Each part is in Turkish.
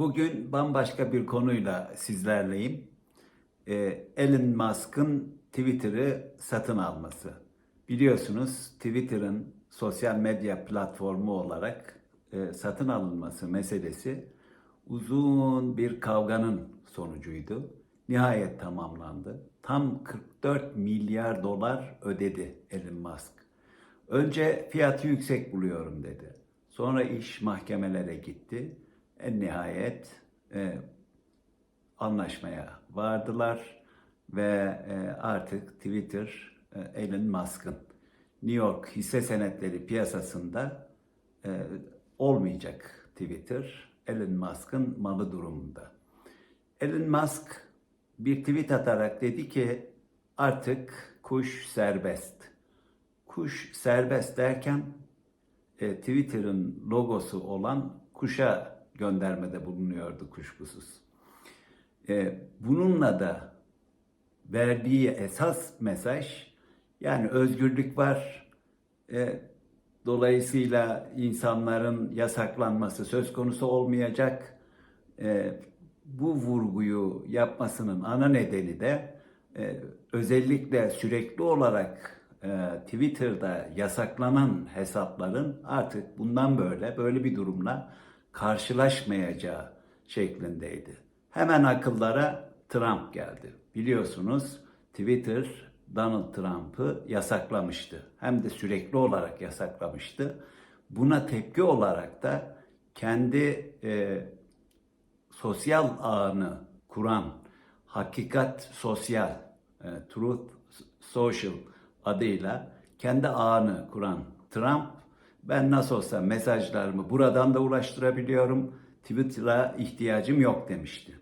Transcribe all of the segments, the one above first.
Bugün bambaşka bir konuyla sizlerleyim. Ee, Elon Musk'ın Twitter'ı satın alması. Biliyorsunuz Twitter'ın sosyal medya platformu olarak e, satın alınması meselesi uzun bir kavganın sonucuydu. Nihayet tamamlandı. Tam 44 milyar dolar ödedi Elon Musk. Önce fiyatı yüksek buluyorum dedi. Sonra iş mahkemelere gitti. En nihayet e, anlaşmaya vardılar ve e, artık Twitter e, Elon Musk'ın New York hisse senetleri piyasasında e, olmayacak Twitter. Elon Musk'ın malı durumunda. Elon Musk bir tweet atarak dedi ki artık kuş serbest. Kuş serbest derken e, Twitter'ın logosu olan kuşa göndermede bulunuyordu kuşkusuz. E, bununla da verdiği esas mesaj yani özgürlük var. E, dolayısıyla insanların yasaklanması söz konusu olmayacak. E, bu vurguyu yapmasının ana nedeni de özellikle sürekli olarak Twitter'da yasaklanan hesapların artık bundan böyle böyle bir durumla karşılaşmayacağı şeklindeydi. Hemen akıllara Trump geldi. Biliyorsunuz Twitter Donald Trump'ı yasaklamıştı. Hem de sürekli olarak yasaklamıştı. Buna tepki olarak da kendi e, sosyal ağını kuran Hakikat Sosyal, e, Truth Social adıyla kendi ağını kuran Trump, ben nasıl olsa mesajlarımı buradan da ulaştırabiliyorum, Twitter'a ihtiyacım yok demişti.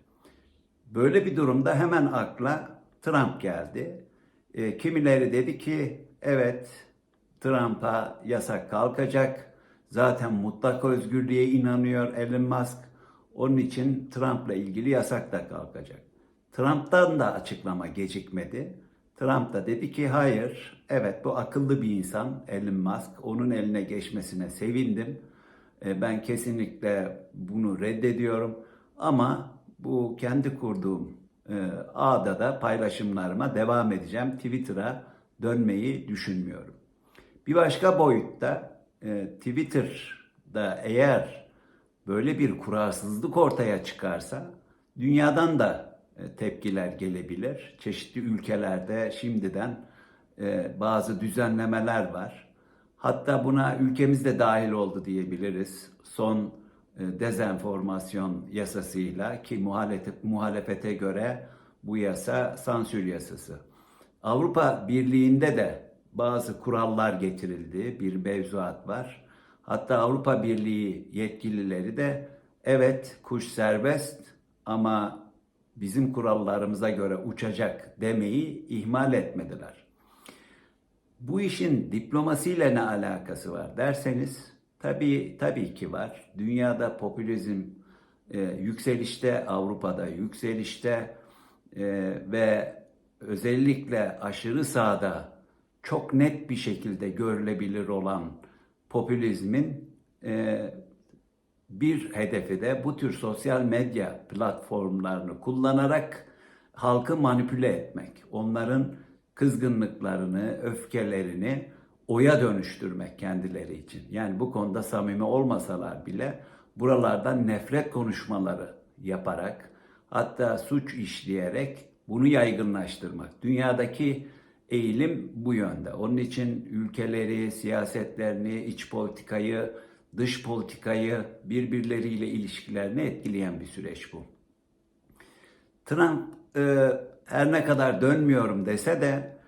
Böyle bir durumda hemen akla Trump geldi. E, kimileri dedi ki evet Trump'a yasak kalkacak. Zaten mutlak özgürlüğe inanıyor Elon Musk. Onun için Trump'la ilgili yasak da kalkacak. Trump'tan da açıklama gecikmedi. Trump da dedi ki hayır, evet bu akıllı bir insan Elon Musk. Onun eline geçmesine sevindim. E, Ben kesinlikle bunu reddediyorum. Ama bu kendi kurduğum e, ağda da paylaşımlarıma devam edeceğim. Twitter'a dönmeyi düşünmüyorum. Bir başka boyutta e, Twitter'da eğer böyle bir kurarsızlık ortaya çıkarsa dünyadan da tepkiler gelebilir. Çeşitli ülkelerde şimdiden e, bazı düzenlemeler var. Hatta buna ülkemiz de dahil oldu diyebiliriz. Son e, dezenformasyon yasasıyla ki muhalefete, muhalefete göre bu yasa sansür yasası. Avrupa Birliği'nde de bazı kurallar getirildi. Bir mevzuat var. Hatta Avrupa Birliği yetkilileri de evet kuş serbest ama bizim kurallarımıza göre uçacak demeyi ihmal etmediler. Bu işin diplomasiyle ne alakası var derseniz tabii tabii ki var. Dünyada popülizm e, yükselişte, Avrupa'da yükselişte e, ve özellikle aşırı sağda çok net bir şekilde görülebilir olan popülizmin e, bir hedefi de bu tür sosyal medya platformlarını kullanarak halkı manipüle etmek. Onların kızgınlıklarını, öfkelerini oya dönüştürmek kendileri için. Yani bu konuda samimi olmasalar bile buralardan nefret konuşmaları yaparak hatta suç işleyerek bunu yaygınlaştırmak. Dünyadaki eğilim bu yönde. Onun için ülkeleri, siyasetlerini, iç politikayı, dış politikayı birbirleriyle ilişkilerini etkileyen bir süreç bu. Trump e, her ne kadar dönmüyorum dese de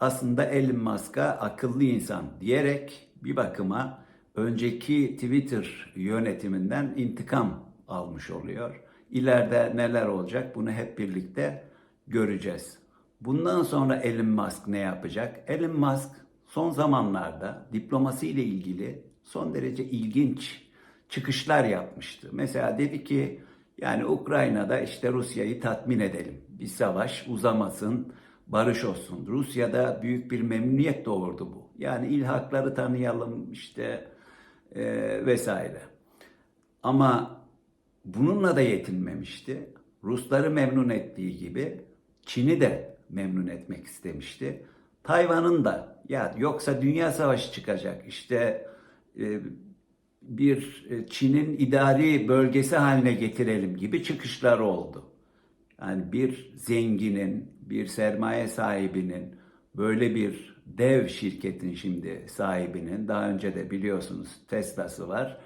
aslında Elon Musk'a akıllı insan diyerek bir bakıma önceki Twitter yönetiminden intikam almış oluyor. İleride neler olacak bunu hep birlikte göreceğiz. Bundan sonra Elon Musk ne yapacak? Elon Musk son zamanlarda diplomasi ile ilgili son derece ilginç çıkışlar yapmıştı. Mesela dedi ki yani Ukrayna'da işte Rusya'yı tatmin edelim. Bir savaş uzamasın, barış olsun. Rusya'da büyük bir memnuniyet doğurdu bu. Yani ilhakları tanıyalım işte e, vesaire. Ama bununla da yetinmemişti. Rusları memnun ettiği gibi Çin'i de memnun etmek istemişti. Tayvan'ın da ya yoksa dünya savaşı çıkacak işte bir e, Çin'in idari bölgesi haline getirelim gibi çıkışları oldu. Yani bir zenginin, bir sermaye sahibinin, böyle bir dev şirketin şimdi sahibinin, daha önce de biliyorsunuz Tesla'sı var,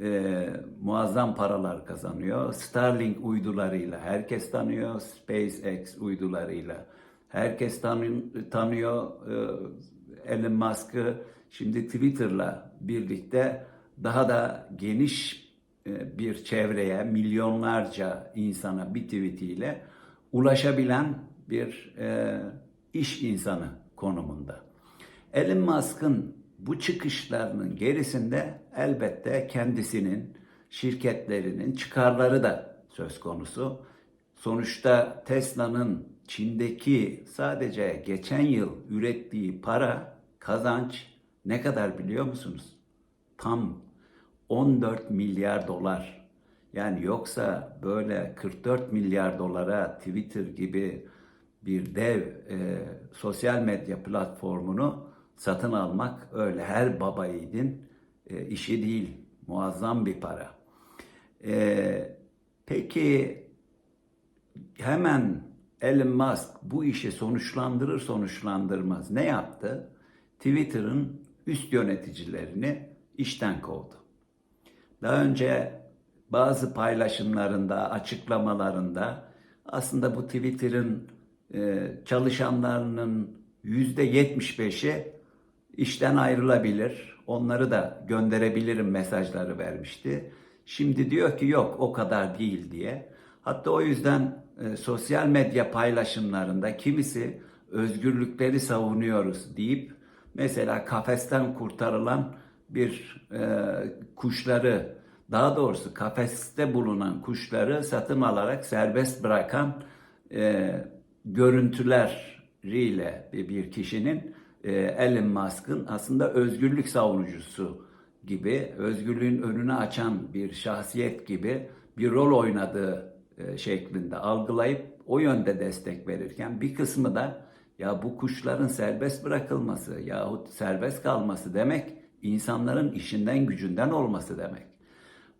e, muazzam paralar kazanıyor. Starlink uydularıyla herkes tanıyor, SpaceX uydularıyla herkes tanı- tanıyor. E, Elon Musk'ı şimdi Twitter'la birlikte daha da geniş e, bir çevreye, milyonlarca insana bir tweetiyle ulaşabilen bir e, iş insanı konumunda. Elon Musk'ın bu çıkışlarının gerisinde elbette kendisinin, şirketlerinin çıkarları da söz konusu. Sonuçta Tesla'nın Çin'deki sadece geçen yıl ürettiği para, kazanç ne kadar biliyor musunuz? Tam 14 milyar dolar. Yani yoksa böyle 44 milyar dolara Twitter gibi bir dev e, sosyal medya platformunu satın almak öyle her baba yiğidin e, işi değil. Muazzam bir para. E, peki hemen Elon Musk bu işi sonuçlandırır sonuçlandırmaz ne yaptı? Twitter'ın üst yöneticilerini işten kovdu. Daha önce bazı paylaşımlarında, açıklamalarında aslında bu Twitter'ın e, çalışanlarının yüzde 75'i işten ayrılabilir, onları da gönderebilirim mesajları vermişti. Şimdi diyor ki yok o kadar değil diye. Hatta o yüzden e, sosyal medya paylaşımlarında kimisi özgürlükleri savunuyoruz deyip mesela kafesten kurtarılan bir e, kuşları daha doğrusu kafeste bulunan kuşları satın alarak serbest bırakan e, görüntüleriyle bir, kişinin e, Elon Musk'ın aslında özgürlük savunucusu gibi, özgürlüğün önünü açan bir şahsiyet gibi bir rol oynadığı e, şeklinde algılayıp o yönde destek verirken bir kısmı da ya bu kuşların serbest bırakılması yahut serbest kalması demek insanların işinden gücünden olması demek.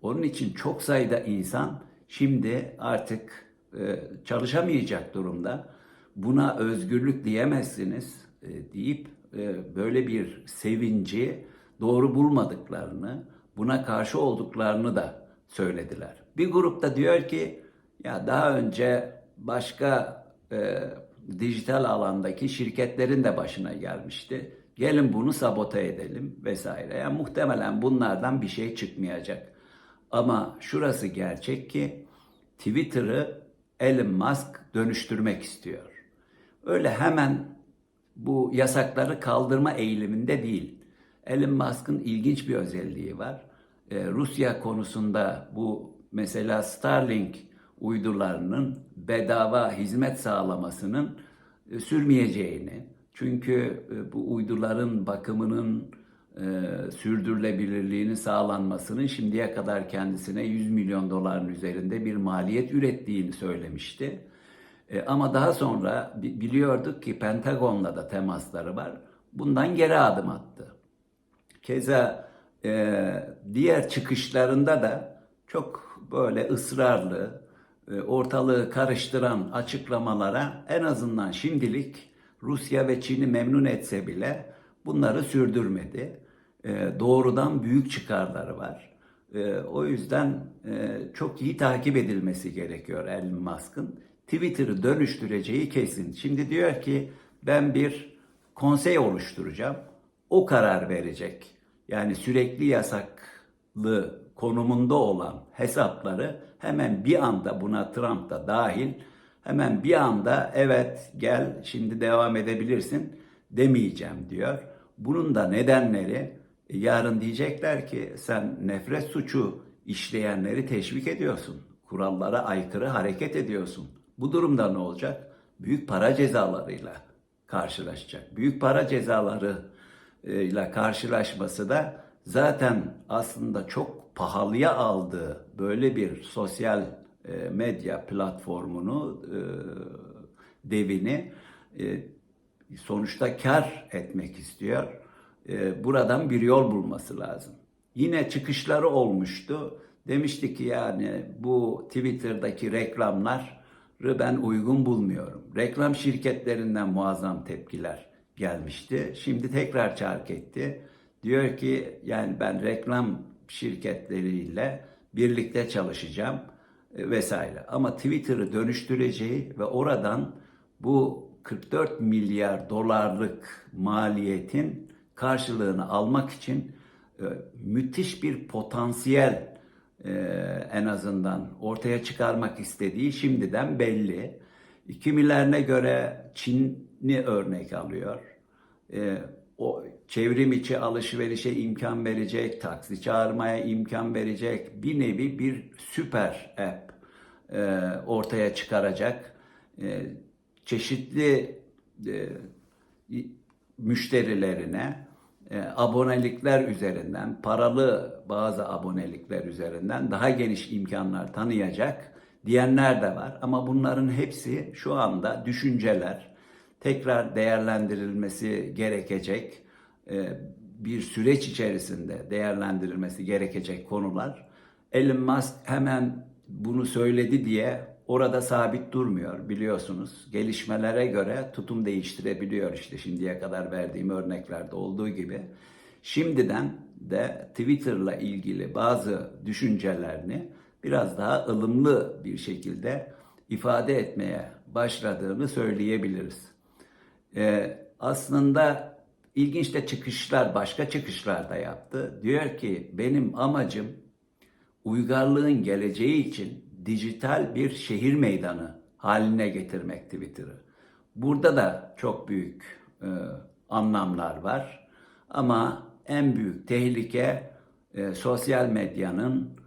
Onun için çok sayıda insan şimdi artık e, çalışamayacak durumda. Buna özgürlük diyemezsiniz e, deyip e, böyle bir sevinci doğru bulmadıklarını, buna karşı olduklarını da söylediler. Bir grupta diyor ki ya daha önce başka e, dijital alandaki şirketlerin de başına gelmişti. Gelin bunu sabote edelim vesaire. Yani muhtemelen bunlardan bir şey çıkmayacak. Ama şurası gerçek ki Twitter'ı Elon Musk dönüştürmek istiyor. Öyle hemen bu yasakları kaldırma eğiliminde değil. Elon Musk'ın ilginç bir özelliği var. Ee, Rusya konusunda bu mesela Starlink uydularının bedava hizmet sağlamasının e, sürmeyeceğini, çünkü e, bu uyduların bakımının e, sürdürülebilirliğinin sağlanmasının şimdiye kadar kendisine 100 milyon doların üzerinde bir maliyet ürettiğini söylemişti. E, ama daha sonra bi- biliyorduk ki Pentagon'la da temasları var. Bundan geri adım attı. Keza e, diğer çıkışlarında da çok böyle ısrarlı, ortalığı karıştıran açıklamalara en azından şimdilik Rusya ve Çin'i memnun etse bile bunları sürdürmedi. E, doğrudan büyük çıkarları var. E, o yüzden e, çok iyi takip edilmesi gerekiyor Elon Musk'ın. Twitter'ı dönüştüreceği kesin. Şimdi diyor ki ben bir konsey oluşturacağım. O karar verecek. Yani sürekli yasaklı konumunda olan hesapları hemen bir anda buna Trump da dahil hemen bir anda evet gel şimdi devam edebilirsin demeyeceğim diyor. Bunun da nedenleri e, yarın diyecekler ki sen nefret suçu işleyenleri teşvik ediyorsun. Kurallara aykırı hareket ediyorsun. Bu durumda ne olacak? Büyük para cezalarıyla karşılaşacak. Büyük para cezaları ile karşılaşması da zaten aslında çok pahalıya aldığı böyle bir sosyal e, medya platformunu e, devini e, sonuçta kar etmek istiyor. Buradan bir yol bulması lazım. Yine çıkışları olmuştu. Demişti ki yani bu Twitter'daki reklamları ben uygun bulmuyorum. Reklam şirketlerinden muazzam tepkiler gelmişti. Şimdi tekrar çark etti. Diyor ki yani ben reklam şirketleriyle birlikte çalışacağım e, vesaire. Ama Twitter'ı dönüştüreceği ve oradan bu 44 milyar dolarlık maliyetin karşılığını almak için e, müthiş bir potansiyel e, en azından ortaya çıkarmak istediği şimdiden belli. Kimilerine göre Çin'i örnek alıyor. O çevrim içi alışverişe imkan verecek, taksi çağırmaya imkan verecek bir nevi bir süper app e, ortaya çıkaracak. E, çeşitli e, müşterilerine e, abonelikler üzerinden, paralı bazı abonelikler üzerinden daha geniş imkanlar tanıyacak diyenler de var. Ama bunların hepsi şu anda düşünceler, tekrar değerlendirilmesi gerekecek, bir süreç içerisinde değerlendirilmesi gerekecek konular. Elon Musk hemen bunu söyledi diye orada sabit durmuyor biliyorsunuz. Gelişmelere göre tutum değiştirebiliyor işte şimdiye kadar verdiğim örneklerde olduğu gibi. Şimdiden de Twitter'la ilgili bazı düşüncelerini biraz daha ılımlı bir şekilde ifade etmeye başladığını söyleyebiliriz. Ee, aslında ilginç de çıkışlar, başka çıkışlar da yaptı. Diyor ki benim amacım uygarlığın geleceği için dijital bir şehir meydanı haline getirmek Twitter'ı. Burada da çok büyük e, anlamlar var. Ama en büyük tehlike e, sosyal medyanın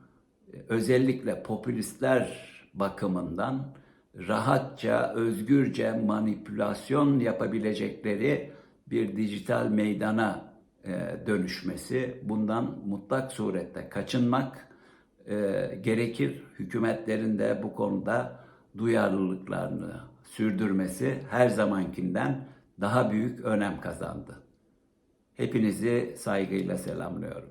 e, özellikle popülistler bakımından rahatça, özgürce manipülasyon yapabilecekleri bir dijital meydana e, dönüşmesi. Bundan mutlak surette kaçınmak e, gerekir. Hükümetlerin de bu konuda duyarlılıklarını sürdürmesi her zamankinden daha büyük önem kazandı. Hepinizi saygıyla selamlıyorum.